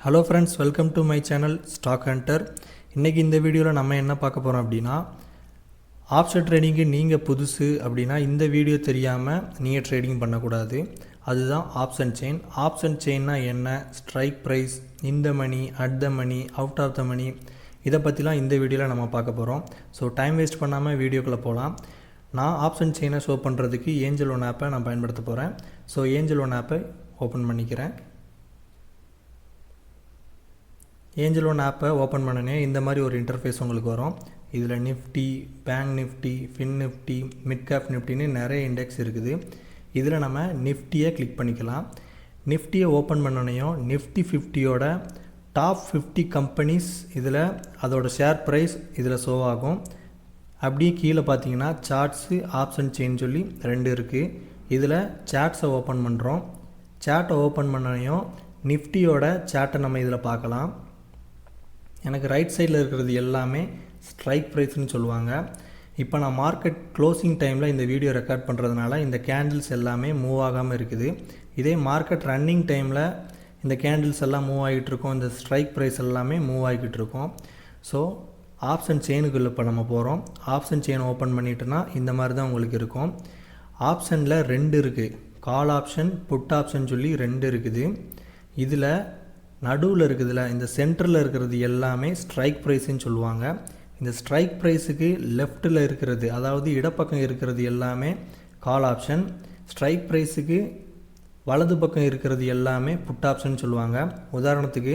Hello friends welcome to my channel stock hunter இன்றைக்கி இந்த வீடியோவில் நம்ம என்ன பார்க்க போகிறோம் அப்படின்னா ஆப்ஷன் ட்ரேடிங்கு நீங்கள் புதுசு அப்படின்னா இந்த வீடியோ தெரியாமல் நீங்கள் ட்ரேடிங் பண்ணக்கூடாது. அதுதான் ஆப்ஷன் செயின் ஆப்ஷன் செயின்னா என்ன? ஸ்ட்ரைக் ப்ரைஸ் இந்த money at the money out of the money இதை பற்றிலாம் இந்த வீடியோவில் நம்ம பார்க்க போகிறோம் ஸோ டைம் வேஸ்ட் பண்ணாமல் வீடியோக்குள்ளே போகலாம் நான் ஆப்ஷன் செயினை ஷோ பண்ணுறதுக்கு ஏஞ்சல் ஒன் ஆப்பை நான் பயன்படுத்த போகிறேன் ஸோ ஏஞ்சல் ஒன் ஆப்பை ஓப்பன் பண்ணிக்கிறேன். ஏஞ்சல் ஒன் ஆப்பை ஓப்பன் பண்ணனே இந்த மாதிரி ஒரு இன்டர்ஃபேஸ் உங்களுக்கு வரும். இதில் Nifty bank Nifty fin Nifty midcap நிஃப்டின்னு நிறைய இண்டெக்ஸ் இருக்குது. இதில் நம்ம நிஃப்டியை கிளிக் பண்ணிக்கலாம். நிஃப்டியை ஓப்பன் பண்ணனையும் நிஃப்டி ஃபிஃப்டியோட டாப் ஃபிஃப்டி கம்பெனிஸ் இதில் அதோட ஷேர் ப்ரைஸ் இதில் ஷோ ஆகும். அப்படியே கீழே பார்த்தீங்கன்னா சார்ட்ஸு ஆப்ஷன் செயின் சொல்லி ரெண்டு இருக்குது இதில் சாட்ஸை ஓப்பன் பண்ணுறோம் சாட்டை ஓப்பன் பண்ணனையும் நிஃப்டியோட சாட்டை நம்ம இதில் பார்க்கலாம். எனக்கு ரைட் சைடில் இருக்கிறது எல்லாமே ஸ்ட்ரைக் ப்ரைஸ்னு சொல்லுவாங்க. இப்போ நான் மார்க்கெட் க்ளோசிங் டைமில் இந்த வீடியோ ரெக்கார்ட் பண்ணுறதுனால இந்த கேண்டில்ஸ் எல்லாமே மூவ் ஆகாமல் இருக்குது. இதே மார்க்கெட் ரன்னிங் டைமில் இந்த கேண்டில்ஸ் எல்லாம் மூவ் ஆகிட்டு இருக்கும். இந்த ஸ்ட்ரைக் ப்ரைஸ் எல்லாமே மூவ் ஆகிக்கிட்டு இருக்கும். ஸோ ஆப்ஷன் செயினுக்குள்ளே இப்போ நம்ம போகிறோம் ஆப்ஷன் செயின் ஓப்பன் பண்ணிட்டோன்னா இந்த மாதிரி தான் உங்களுக்கு இருக்கும். ஆப்ஷனில் ரெண்டு இருக்குது கால் ஆப்ஷன் புட் ஆப்ஷன் சொல்லி ரெண்டு இருக்குது. இதில் நடுவில் இருக்குதுல இந்த சென்டரில் இருக்கிறது எல்லாமே ஸ்ட்ரைக் ப்ரைஸ்ன்னு சொல்லுவாங்க. இந்த ஸ்ட்ரைக் ப்ரைஸுக்கு லெஃப்ட்டில் இருக்கிறது அதாவது இடப்பக்கம் இருக்கிறது எல்லாமே கால் ஆப்ஷன் ஸ்ட்ரைக் ப்ரைஸுக்கு வலது பக்கம் இருக்கிறது எல்லாமே புட் ஆப்ஷன் சொல்லுவாங்க. உதாரணத்துக்கு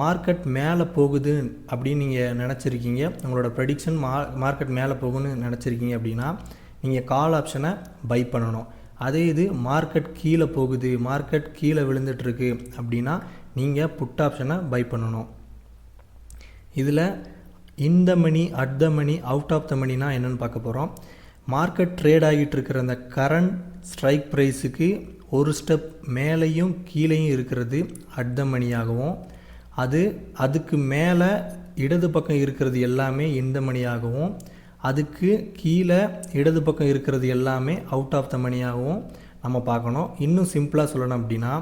மார்க்கெட் மேலே போகுது அப்படின்னு நீங்கள் நினச்சிருக்கீங்க. உங்களோட ப்ரெடிக்ஷன் மா மார்க்கெட் மேலே போகுன்னு நினச்சிருக்கீங்க அப்படின்னா நீங்கள் கால் ஆப்ஷனை பை பண்ணணும். அதே இது மார்க்கெட் கீழே போகுது மார்க்கெட் கீழே விழுந்துட்டுருக்கு அப்படின்னா நீங்கள் புட் ஆப்ஷனை பை பண்ணணும். இதில் இந்த money at the money out of the மணினா என்னென்னு பார்க்க போகிறோம் மார்க்கெட் ட்ரேட் ஆகிட்டு இருக்கிற அந்த கரண்ட் ஸ்ட்ரைக் ப்ரைஸுக்கு ஒரு ஸ்டெப் மேலேயும் கீழேயும் இருக்கிறது அட் த மணியாகவும் அது அதுக்கு மேலே இடது பக்கம் இருக்கிறது எல்லாமே இந்த மணியாகவும் அதுக்கு கீழே இடது பக்கம் இருக்கிறது எல்லாமே அவுட் ஆஃப் த மணியாகவும் நம்ம பார்க்கணும். இன்னும் சிம்பிளாக சொல்லணும் அப்படின்னா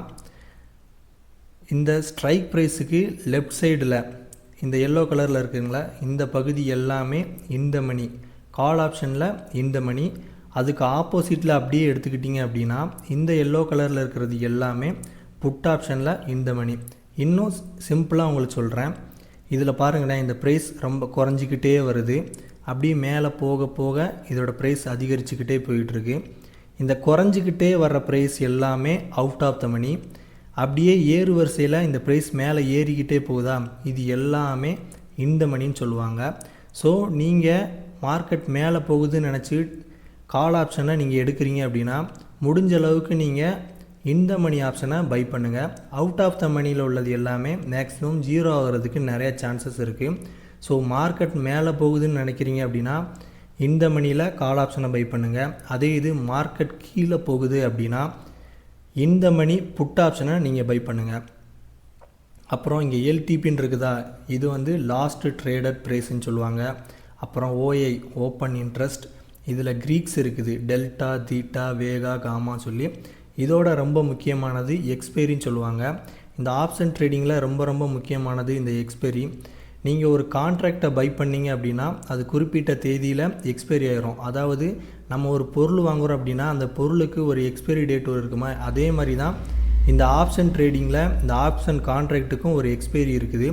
இந்த ஸ்ட்ரைக் ப்ரைஸுக்கு லெஃப்ட் சைடில் இந்த எல்லோ கலரில் இருக்குங்களா இந்த பகுதி எல்லாமே இந்த மணி கால் ஆப்ஷனில் இந்த மணி அதுக்கு ஆப்போசிட்டில் அப்படியே எடுத்துக்கிட்டிங்க அப்படின்னா இந்த எல்லோ கலரில் இருக்கிறது எல்லாமே புட் ஆப்ஷனில் இந்த மணி இன்னும் சிம்பிளாக உங்களுக்கு சொல்கிறேன் இதில் பாருங்களேன் இந்த ப்ரைஸ் ரொம்ப குறைஞ்சிக்கிட்டே வருது. அப்படியே மேலே போக போக இதோட ப்ரைஸ் அதிகரிச்சுக்கிட்டே போயிட்டுருக்கு. இந்த குறைஞ்சிக்கிட்டே வர்ற ப்ரைஸ் எல்லாமே அவுட் ஆஃப் த மணி அப்படியே ஏறு வரிசையில் இந்த ப்ரைஸ் மேலே ஏறிக்கிட்டே போகுதா? இது எல்லாமே இந்த மணின்னு சொல்லுவாங்க. ஸோ நீங்கள் மார்க்கெட் மேலே போகுதுன்னு நினச்சி கால் ஆப்ஷனை நீங்கள் எடுக்கிறீங்க அப்படின்னா முடிஞ்ச அளவுக்கு நீங்கள் இந்த மணி ஆப்ஷனை பை பண்ணுங்கள் அவுட் ஆஃப் த மணியில் உள்ளது எல்லாமே மேக்ஸிமம் ஜீரோ ஆகிறதுக்கு நிறையா சான்சஸ் இருக்குது ஸோ மார்க்கெட் மேலே போகுதுன்னு நினைக்கிறீங்க அப்படின்னா இந்த மணியில் கால் ஆப்ஷனை பை பண்ணுங்கள் அதே இது மார்க்கெட் கீழே போகுது அப்படின்னா இந்த மணி புட் ஆப்ஷனை நீங்கள் பை பண்ணுங்கள் அப்புறம் இங்கே எல்டிபின்னு இருக்குதா இது வந்து லாஸ்ட் ட்ரேடட் ப்ரைஸ்ன்னு சொல்லுவாங்க. அப்புறம் ஓஐ ஓப்பன் இன்ட்ரெஸ்ட் இதில் க்ரீக்ஸ் இருக்குது டெல்டா தீட்டா வேகா காமா சொல்லி இதோட ரொம்ப முக்கியமானது எக்ஸ்பைரின்னு சொல்லுவாங்க. இந்த ஆப்ஷன் ட்ரேடிங்கில் ரொம்ப ரொம்ப முக்கியமானது இந்த எக்ஸ்பைரி நீங்கள் ஒரு கான்ட்ராக்டை பை பண்ணிங்க அப்படின்னா அது குறிப்பிட்ட தேதியில் எக்ஸ்பைரி ஆயிரும். அதாவது நம்ம ஒரு பொருள் வாங்குகிறோம் அப்படின்னா அந்த பொருளுக்கு ஒரு எக்ஸ்பைரி டேட் இருக்குமா? அதே மாதிரி தான் இந்த ஆப்ஷன் ட்ரேடிங்கில் இந்த ஆப்ஷன் கான்ட்ராக்ட்டுக்கும் ஒரு எக்ஸ்பைரி இருக்குது.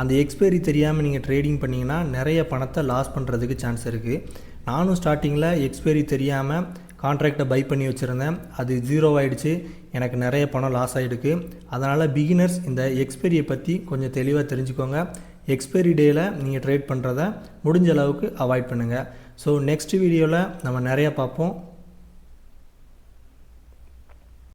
அந்த எக்ஸ்பைரி தெரியாமல் நீங்கள் ட்ரேடிங் பண்ணிங்கன்னா நிறைய பணத்தை லாஸ் பண்ணுறதுக்கு சான்ஸ் இருக்குது நானும் ஸ்டார்டிங்கில் எக்ஸ்பைரி தெரியாமல் கான்ட்ராக்டை பை பண்ணி வச்சுருந்தேன். அது ஜீரோ ஆகிடுச்சு எனக்கு நிறைய பணம் லாஸ் ஆகிடுக்கு அதனால் பிகினர்ஸ் இந்த எக்ஸ்பைரியை பற்றி கொஞ்சம் தெளிவாக தெரிஞ்சுக்கோங்க. எக்ஸ்பைரி டேயில் நீங்கள் ட்ரேட் பண்ணுறத முடிஞ்ச அளவுக்கு அவாய்ட் பண்ணுங்கள் ஸோ நெக்ஸ்ட் வீடியோவில் நம்ம நிறையா பார்ப்போம்.